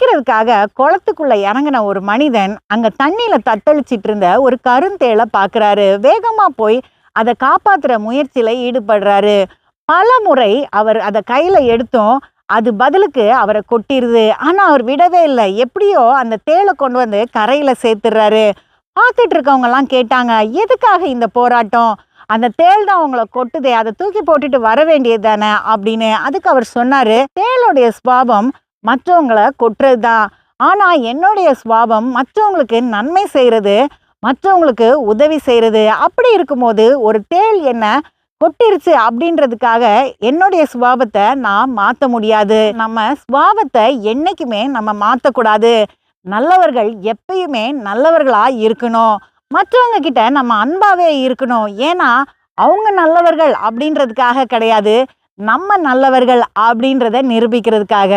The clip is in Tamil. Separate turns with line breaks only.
குளிக்கிறதுக்காக குளத்துக்குள்ள இறங்கின ஒரு மனிதன் அங்க தண்ணியில தத்தளிச்சிட்டு இருந்த ஒரு கருந்தேளை பார்க்குறாரு வேகமா போய் அதை காப்பாத்துற முயற்சியில ஈடுபடுறாரு. பல முறை அவர் அதை கையில எடுத்தும் அது பதிலுக்கு அவரை கொட்டிடுது ஆனால் அவர் விடவே இல்லை. எப்படியோ அந்த தேளை கொண்டு வந்து கரையில் சேர்த்துடுறாரு. பார்த்துட்டு இருக்கவங்கலாம் கேட்டாங்க எதுக்காக இந்த போராட்டம்? அந்த தேள் தான் அவங்கள கொட்டுதே அதை தூக்கி போட்டுட்டு வர வேண்டியது தானே? அப்படின்னு அதுக்கு அவர் சொன்னார். தேளுடைய ஸ்வாபம் மற்றவங்களை கொட்டுறது தான் ஆனால் என்னுடைய சுவாபம் மற்றவங்களுக்கு நன்மை செய்கிறது மற்றவங்களுக்கு உதவி செய்கிறது அப்படி இருக்கும்போது ஒரு தேள் என்ன கொட்டிருச்சு அப்படின்றதுக்காக என்னுடைய சுபாவத்தை நான் மாற்ற முடியாது. நம்ம சுபாவத்தை என்றைக்குமே நம்ம மாற்றக்கூடாது நல்லவர்கள் எப்பயுமே நல்லவர்களாக இருக்கணும். மற்றவங்க கிட்ட நம்ம அன்பாகவே இருக்கணும். ஏன்னா அவங்க நல்லவர்கள் அப்படின்றதுக்காக கிடையாது. நம்ம நல்லவர்கள் அப்படின்றத நிரூபிக்கிறதுக்காக.